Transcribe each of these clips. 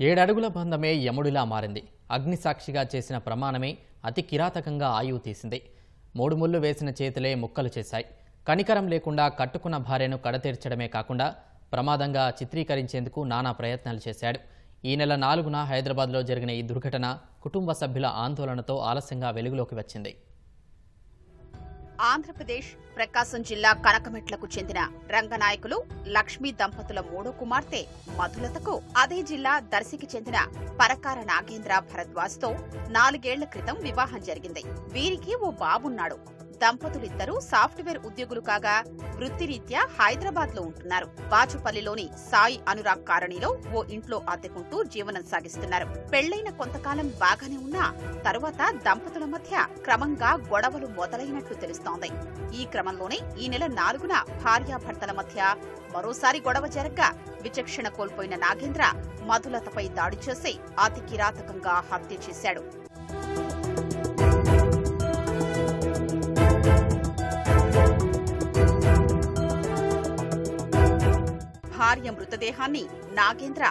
ఏడడుగుల బంధమే యముడిలా మారింది. అగ్నిసాక్షిగా చేసిన ప్రమాణమే అతి కిరాతకంగా ఆయువు తీసింది. మూడు ముళ్ళు వేసిన చేతులే ముక్కలు చేశాయి. కనికరం లేకుండా కట్టుకున్న భార్యను కడతీర్చడమే కాకుండా ప్రమాదంగా చిత్రీకరించేందుకు నానా ప్రయత్నాలు చేశాడు. ఈ నెల నాలుగున హైదరాబాద్లో జరిగిన ఈ దుర్ఘటన కుటుంబ సభ్యుల ఆందోళనతో ఆలస్యంగా వెలుగులోకి వచ్చింది. ఆంధ్రప్రదేశ్ ప్రకాశం జిల్లా కనకమెట్లకు చెందిన రంగనాయకులు లక్ష్మీ దంపతుల మూడో కుమార్తె మధులతకు అదే జిల్లా దర్శికి చెందిన పరకార నాగేంద్ర భరద్వాజ్తో నాలుగేళ్ళ క్రితం వివాహం జరిగింది. వీరికి ఓ బాబున్నాడు. దంపతులిద్దరూ సాఫ్ట్వేర్ ఉద్యోగులు కాగా వృత్తిరీత్యా హైదరాబాద్లో ఉంటున్నారు. బాచుపల్లిలోని సాయి అనురాగ్ కారణిలో ఓ ఇంట్లో అద్దెకుంటూ జీవనం సాగిస్తున్నారు. పెళ్ళైన కొంతకాలం బాగానే ఉన్నా తరువాత దంపతుల మధ్య క్రమంగా గొడవలు మొదలైనట్లు తెలుస్తోంది. ఈ క్రమంలోనే ఈ నెల నాలుగున భార్యాభర్తల మధ్య మరోసారి గొడవ జరగ్గా విచక్షణ కోల్పోయిన నాగేంద్ర మధులతపై దాడి చేసి అతి కిరాతకంగా హత్య చేశాడు. భార్య మృతదేహాన్ని నాగేంద్ర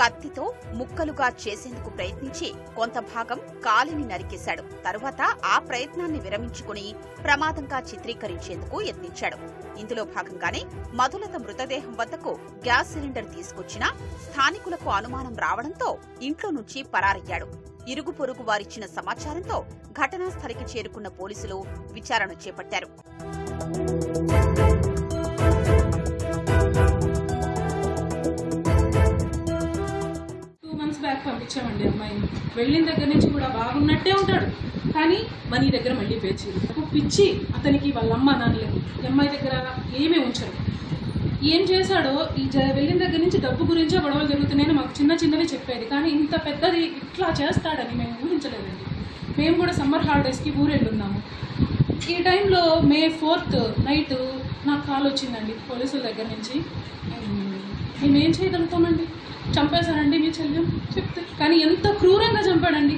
కత్తితో ముక్కలుగా చేసేందుకు ప్రయత్నించి కొంత భాగం కాలిని నరికేశాడు. తరువాత ఆ ప్రయత్నాన్ని విరమించుకుని ప్రమాదంగా చిత్రీకరించేందుకు యత్నించాడు. ఇందులో భాగంగానే మధులత మృతదేహం వద్దకు గ్యాస్ సిలిండర్ తీసుకొచ్చిన స్థానికులకు అనుమానం రావడంతో ఇంట్లో నుంచి పరారయ్యాడు. ఇరుగు పొరుగు వారిచ్చిన సమాచారంతో ఘటనా స్థలికి చేరుకున్న పోలీసులు విచారణ చేపట్టారు. బ్యాక్ పంపించామండి అమ్మాయిని. వెళ్ళిన దగ్గర నుంచి కూడా బాగున్నట్టే ఉంటాడు. కానీ మనీ దగ్గర మళ్ళీ పేచి పిచ్చి అతనికి వాళ్ళ అమ్మ నాన్నలకి. అమ్మాయి దగ్గర ఏమీ ఉంచరు. ఏం చేశాడో ఈ జ- వెళ్ళిన దగ్గర నుంచి డబ్బు గురించే గొడవలు జరుగుతున్నాయని మాకు చిన్న చిన్నవి చెప్పేది. కానీ ఇంత పెద్దది ఇట్లా చేస్తాడని మేము ఊహించలేదండి. మేము కూడా సమ్మర్ హాలిడేస్కి ఊరెళ్ళున్నాము. ఈ టైంలో మే ఫోర్త్ నైట్ నాకు కాల్ వచ్చిందండి పోలీసుల దగ్గర నుంచి. మేమేం చేయగలుగుతామండి? చంపేశారండి మీ చెల్లెం? చెప్తే. కానీ ఎంత క్రూరంగా చంపాడండి.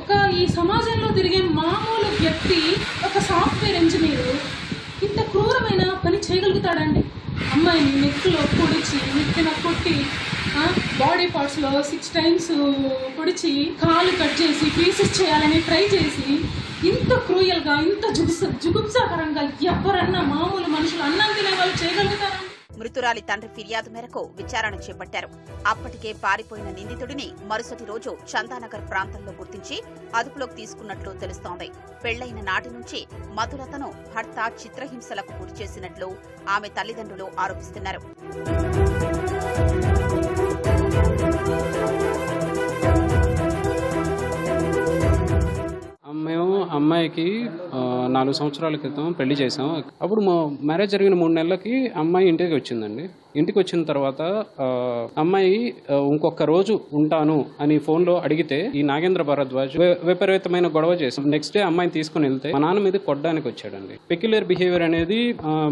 ఒక ఈ సమాజంలో తిరిగే మామూలు వ్యక్తి ఒక సాఫ్ట్వేర్ ఇంజనీర్ ఇంత క్రూరమైన పని చేయగలుగుతాడండి. అమ్మాయిని నెక్లో పొడిచి నెత్తిన కొట్టి బాడీ పార్ట్స్లో సిక్స్ టైమ్స్ పొడిచి కాలు కట్ చేసి పీసెస్ చేయాలని ట్రై చేసి ఇంత క్రూయల్గా ఇంత జుగుస జుగుప్సాకరంగా ఎవరన్నా మామూలు మనుషులు అన్నం తినే వాళ్ళు చేయగలుగుతారండి మృతురాలి తండ్రి ఫిర్యాదు మేరకు విచారణ చేపట్టారు. అప్పటికే పారిపోయిన నిందితుడిని మరుసటి రోజు చందానగర్ ప్రాంతంలో గుర్తించి అదుపులోకి తీసుకున్నట్లు తెలుస్తోంది. పెళ్ళైన నాటి నుంచి మధులతను భర్త చిత్రహింసలకు గురి చేసినట్లు ఆమె తల్లిదండ్రులు ఆరోపిస్తున్నారు. అమ్మాయికి నాలుగు సంవత్సరాల క్రితం పెళ్ళి చేసాం అప్పుడు మా మ్యారేజ్ జరిగిన మూడు నెలలకి అమ్మాయి ఇంటికి వచ్చిందండి. ఇంటికి వచ్చిన తర్వాత అమ్మాయి ఇంకొక రోజు ఉంటాను అని ఫోన్లో అడిగితే ఈ నాగేంద్ర భరద్వాజ్ విపరీతమైన గొడవ చేసాం నెక్స్ట్ డే అమ్మాయిని తీసుకుని వెళ్తే మా నాన్న మీద కొట్టడానికి వచ్చాడండి. పెక్యులర్ బిహేవియర్ అనేది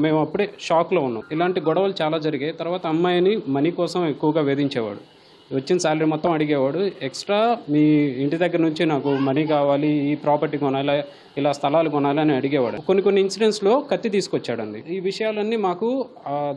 మేము అప్పుడే షాక్లో ఉన్నాం. ఇలాంటి గొడవలు చాలా జరిగాయి. తర్వాత అమ్మాయిని మనీ కోసం ఎక్కువగా వేధించేవాడు. వచ్చిన శాలరీ మొత్తం అడిగేవాడు ఎక్స్ట్రా మీ ఇంటి దగ్గర నుంచి నాకు మనీ కావాలి ఈ ప్రాపర్టీ కొనాలి ఇలా స్థలాలు కొనాలి అని అడిగేవాడు. కొన్ని కొన్ని ఇన్సిడెంట్స్లో కత్తి తీసుకొచ్చాడండి. ఈ విషయాలన్నీ మాకు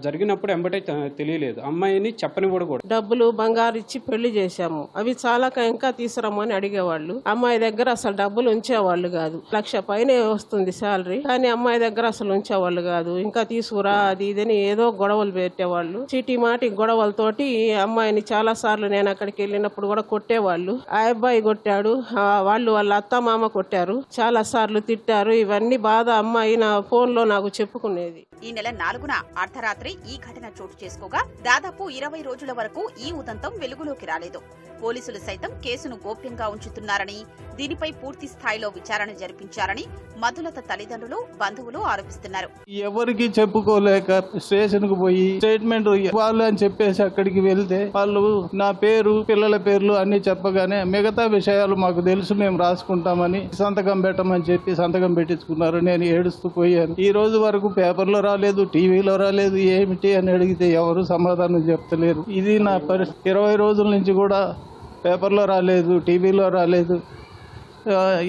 జరిగినప్పుడు ఎంబటే తెలియలేదు. అమ్మాయిని చెప్పనివ్వడు కూడా డబ్బులు బంగారు ఇచ్చి పెళ్ళి చేశాము. అవి చాలా ఇంకా తీసుకురమ్మని అడిగేవాళ్ళు. అమ్మాయి దగ్గర అసలు డబ్బులు ఉంచేవాళ్ళు కాదు. లక్ష పైనే వస్తుంది శాలరీ కానీ అమ్మాయి దగ్గర అసలు ఉంచేవాళ్ళు కాదు. ఇంకా తీసుకురా అది ఇదని ఏదో గొడవలు పెట్టేవాళ్ళు. చీటీ మాటి గొడవలతోటి ఈ అమ్మాయిని చాలా సార్లు నేను అక్కడికి వెళ్ళినప్పుడు కూడా కొట్టేవాళ్ళు. ఆ అబ్బాయి కొట్టాడు వాళ్ళు వాళ్ళ అత్త మామ కొట్టారు. చాలా సార్లు తిట్టారు. ఇవన్నీ బాధ అమ్మాయి నా ఫోన్లో నాకు చెప్పుకునేది. ఈ నెల నాలుగున అర్ధరాత్రి ఈ ఘటన చోటు చేసుకోగా దాదాపు ఇరవై రోజుల వరకు ఈ ఉదంతం వెలుగులోకి రాలేదు. పోలీసులు సైతం కేసును గోప్యంగా ఉంచుతున్నారని దీనిపై పూర్తి స్థాయిలో విచారణ జరిపించారని మధులత తల్లిదండ్రులు బంధువులు ఆరోపిస్తున్నారు. ఎవరికి చెప్పుకోలేక స్టేషన్కు పోయి స్టేట్మెంట్ ఇవ్వాలి అని చెప్పేసి అక్కడికి వెళ్తే వాళ్ళు నా పేరు పిల్లల పేర్లు అన్ని చెప్పగానే మిగతా విషయాలు మాకు తెలుసు మేము రాసుకుంటామని సంతకం పెట్టమని చెప్పి సంతకం పెట్టించుకున్నారు. నేను ఏడుస్తూ పోయాను. ఈ రోజు వరకు పేపర్లో రాలేదు టీవీలో రాలేదు ఏమిటి అని అడిగితే ఎవరు సమాధానం చెప్తలేరు. ఇది నా పరిస్థితి. ఇరవై రోజుల నుంచి కూడా పేపర్లో రాలేదు టీవీలో రాలేదు.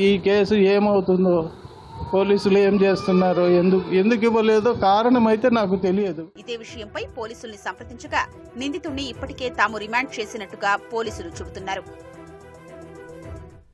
ఈ కేసు ఏమవుతుందో? పోలీసులు ఏం చేస్తున్నారు? ఎందుకు ఎందుకు ఇవ్వలేదో కారణం అయితే నాకు తెలియదు. ఇదే విషయంపై పోలీసుల్ని సంప్రదించగా నిందితుణ్ణి ఇప్పటికే తాము రిమాండ్ చేసినట్టుగా పోలీసులు చెబుతున్నారు.